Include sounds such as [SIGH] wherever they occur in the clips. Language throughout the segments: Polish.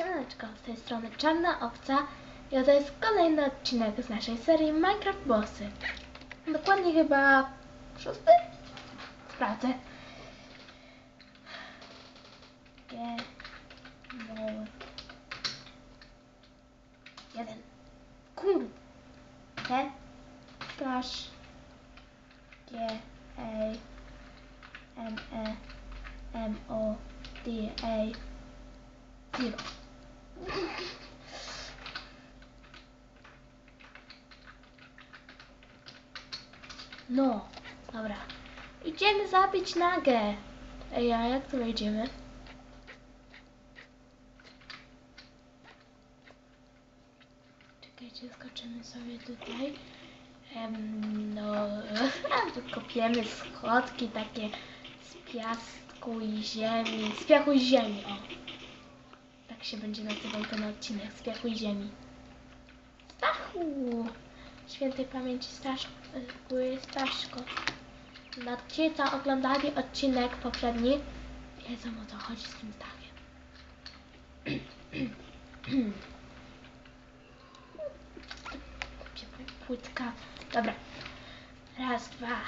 Siemaneczko, z tej strony Czarna Owca i to jest kolejny odcinek z naszej serii Minecraft Bossy. Dokładnie chyba szósty? Sprawdzę. G, no, jeden. Kurde. Slash, G, A, M, E, M, O, D, A, zero. No, dobra. Idziemy zabić nagę. Ej, a jak tu wejdziemy? Czekajcie, skoczymy sobie tutaj. Em, no, [LAUGHS] kopiemy schodki takie z piasku i ziemi. Z piachu i ziemi, o. Tak się będzie nazywał ten odcinek, z piachu i ziemi. Stachu! Świętej pamięci Staszko, były Staszko. Ci, co oglądali odcinek poprzedni, wiedzą o co chodzi z tym Stachem. Płytka. Dobra. Raz, dwa,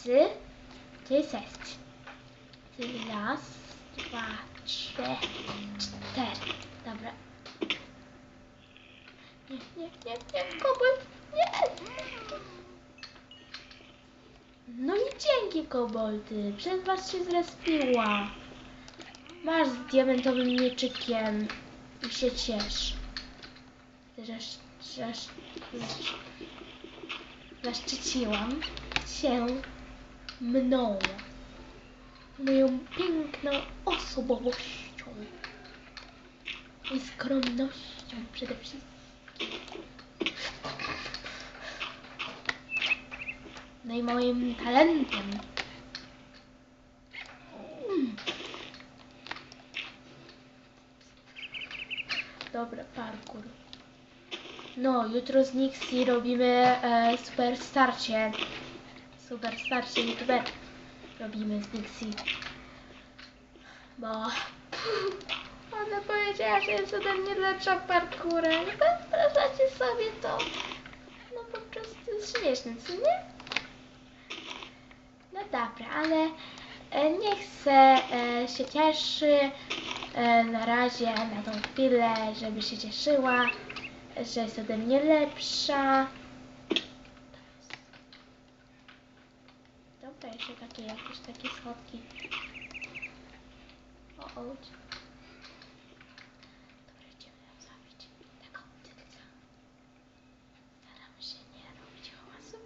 trzy, sześć. Raz, dwa, trzy, cztery. Dobra. Nie, nie, nie, nie, kobold, nie! No i dzięki, koboldy. Przez was się zrespiła. Masz z diamentowym mieczykiem i się ciesz. Zasz, zasz, zasz, zaszczyciłam się mną. Moją piękną osobowością i skromnością przede wszystkim. No i moim talentem. Mm. Dobra, parkour. No, jutro z Nixie robimy e, super starcie. Super starcie youtuber. Robimy z Nixie. Bo [LAUGHS] ona powiedziała, że jest ode mnie lepsza parkurem. Wyobrażacie sobie to? No po prostu jest śmieszne, co nie? No dobra, ale e, niech se e, się cieszy e, na razie, na tą chwilę, żeby się cieszyła, że jest ode mnie lepsza. Dobra, jeszcze takie jakieś takie schodki. O, o. Dobra.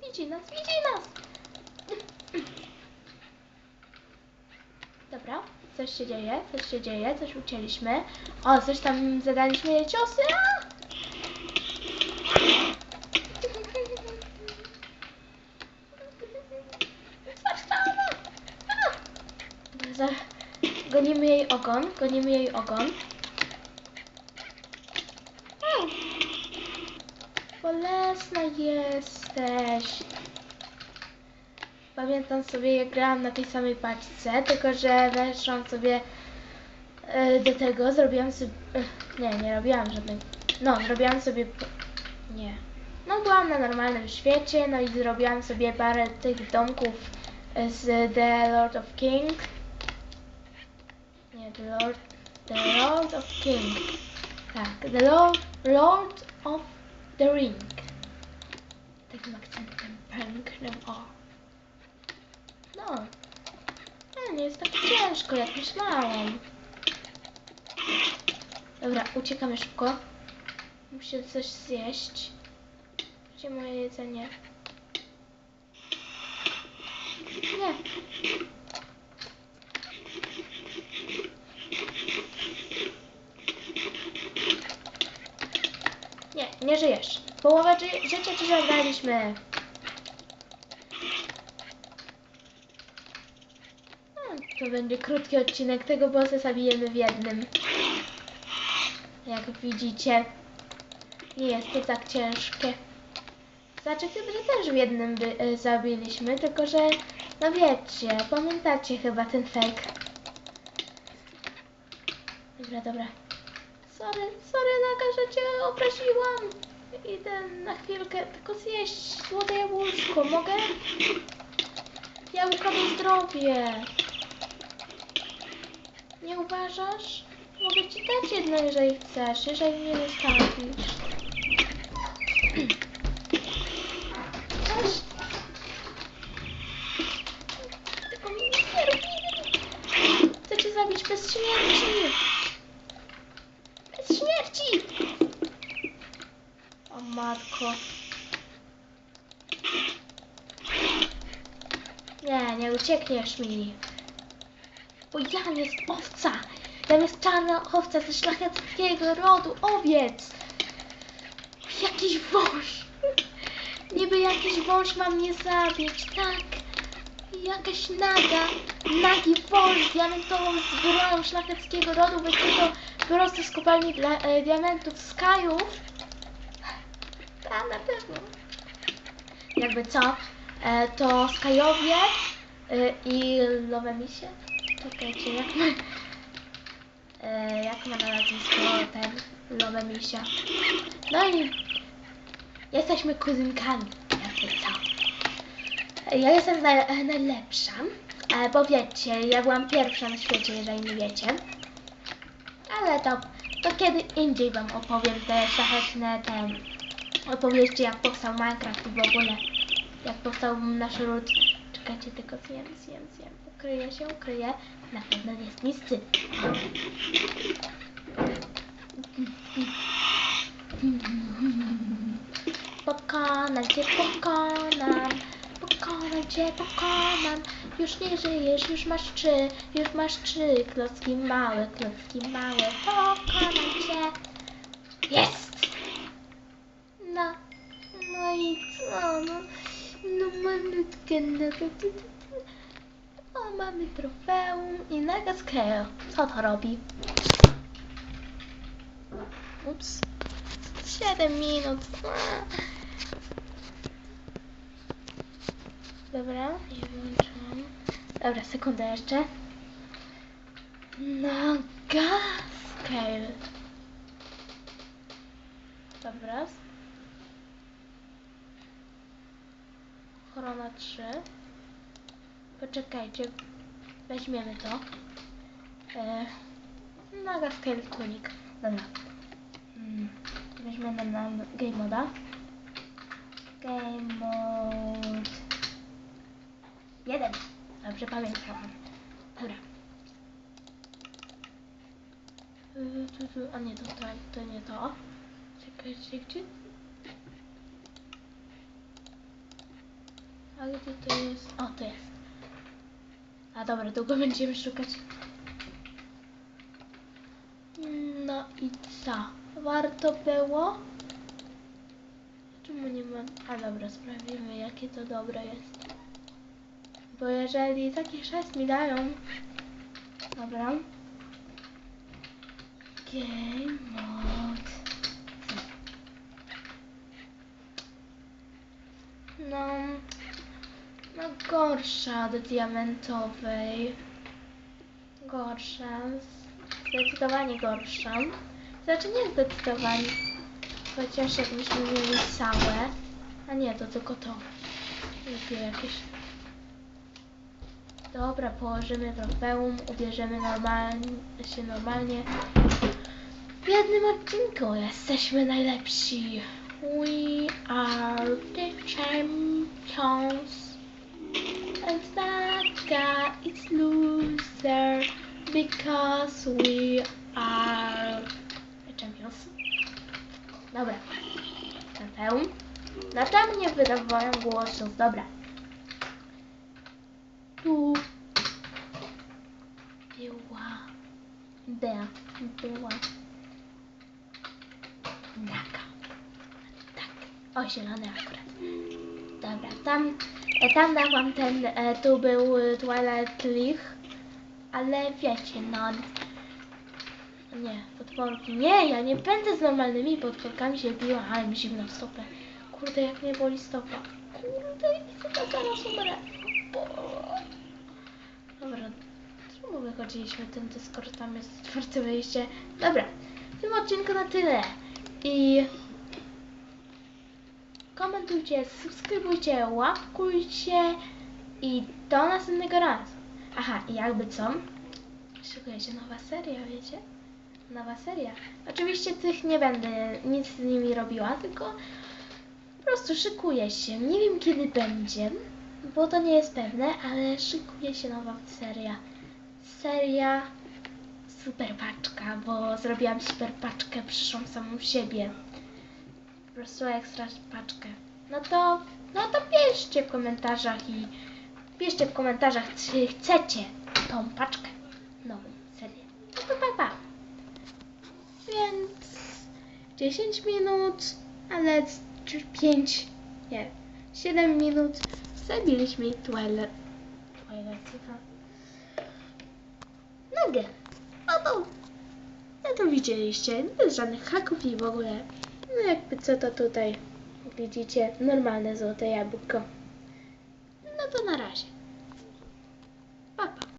Widzi nas, widzi nas! Dobra, coś się dzieje, coś się dzieje, coś ucięliśmy. O, coś tam zadaliśmy jej ciosy. A! Coś tam! A! Dobra, za- Gonimy jej ogon, gonimy jej ogon. Bolesna jesteś. Pamiętam sobie, jak grałam na tej samej paczce, tylko że weszłam sobie e, do tego, zrobiłam sobie... e, Nie, nie robiłam żadnej... No, zrobiłam sobie... Nie. No, byłam na normalnym świecie, no i zrobiłam sobie parę tych domków e, z The Lord of King. The Lord... The Lord of King. Tak, The Lord, Lord of the Ring. Takim akcentem pięknym, o. No. No, nie jest tak ciężko, jak myślałam. Dobra, uciekamy szybko. Muszę coś zjeść. Gdzie moje jedzenie? Nie. Nie, żyjesz. Połowę ży życia ci zabraliśmy. To będzie krótki odcinek, tego bossa zabijemy w jednym. Jak widzicie, nie jest to tak ciężkie. Znaczy chyba, też w jednym by, e, zabiliśmy, tylko że, no wiecie, pamiętacie chyba ten fake. Dobra, dobra. Sorry, sorry Naga, że cię obraziłam. Idę na chwilkę tylko zjeść złote jabłuszko, mogę? Jabłka to zdrowie. Nie uważasz? Mogę ci dać jedno, jeżeli chcesz, jeżeli mnie wystawisz. [CLEARS THROAT] Nie, nie uciekniesz mi. Bo Jan jest owca. Jan jest czarna owca ze szlacheckiego rodu owiec. Jakiś wąż. Niby jakiś wąż ma mnie zabić, tak. Jakaś naga, nagi wąż z diamentową zbroją szlacheckiego rodu wykryto prosto z kopalni dla, e, diamentów Ta, na pewno. Jakby co, e, to Skajowie e, i Lowe Misie. Czekajcie, jak ma, e, jak ma na nazwisko ten Lowe Misia. No i jesteśmy kuzynkami, jakby co. Ja jestem e, najlepsza, e, bo wiecie, ja byłam pierwsza na świecie, jeżeli nie wiecie. Ale to, to kiedy indziej wam opowiem te szlachetne te opowieści, jak powstał Minecraft w ogóle, jak powstał nasz ród. Czekajcie, tylko zjem, zjem, zjem. Ukryję się, ukryję. Na pewno jest nic wstyd. Pokonam cię, pokonam. Pokonam cię, pokonam. Już nie żyjesz, już masz trzy, już masz trzy. Klocki małe, klocki małe. Pokonam cię. Jest! No, no i co? No, no no to, to. O, mamy trofeum i naga scale. Co to robi? Ups. 7 minut. Dobra, i wyłączyłam. Dobra, sekundę jeszcze. Naga scale. Dobra. Korona 3. Poczekajcie. Weźmiemy to. E, naga scale tunic. Dobra. Mm, Weźmiemy na game moda. Game mode. Jeden. Dobrze pamiętam. Dobra. Tu, A nie, to, to, to nie to. Czekajcie, gdzie? A gdzie to jest? O, to jest. A dobra, długo będziemy szukać. No i co? Warto było? Czemu nie mam? A dobra, sprawimy jakie to dobre jest. Bo jeżeli takie 6 mi dają... Dobra. Game mode. No, no gorsza od diamentowej. Gorsza. Zdecydowanie gorsza. Znaczy nie zdecydowanie. Chociaż jakbyśmy mieli całe. A nie, to tylko to. Lepiej jakieś. Dobra, położymy trofeum, ubierzemy normalnie, się normalnie. W jednym odcinku jesteśmy najlepsi. We are the champions. Because we are champions. Dobra. Trofeum. Dlaczego nie wydawałem głosów? Dobra. Tu była, była, była naga. Tak, o zielony akurat. Dobra, tam, e, tam dałam ten, e, tu był e, Twilight League, ale wiecie, no, nie, potworki, nie, ja nie będę z normalnymi potworkami się biła, ale mi zimno w stopę. Kurde, jak mnie boli stopa. Kurde, chyba zaraz umrę. Bo- Dobra, czemu wychodziliśmy? Ten Discord tam jest czwarte wyjście. Dobra, w tym odcinku na tyle. I komentujcie, subskrybujcie, łapkujcie i do następnego razu. Aha, i jakby co? Szykuje się nowa seria, wiecie? Nowa seria. Oczywiście tych nie będę nic z nimi robiła, tylko po prostu szykuje się. Nie wiem kiedy będzie, bo to nie jest pewne, ale szykuje się nowa seria. Seria super paczka, bo zrobiłam super paczkę, przyszłam samą siebie. Po prostu ekstra paczkę. No to, no to piszcie w komentarzach i piszcie w komentarzach, czy chcecie tą paczkę, nową serię. To pa, pa. Więc 10 minut, ale 5, nie, 7 minut zabiliśmy Twilight. Twilight, co to? Nogę. No to, no to widzieliście, bez żadnych haków i w ogóle. No jakby co to tutaj widzicie, normalne złote jabłko. No to na razie.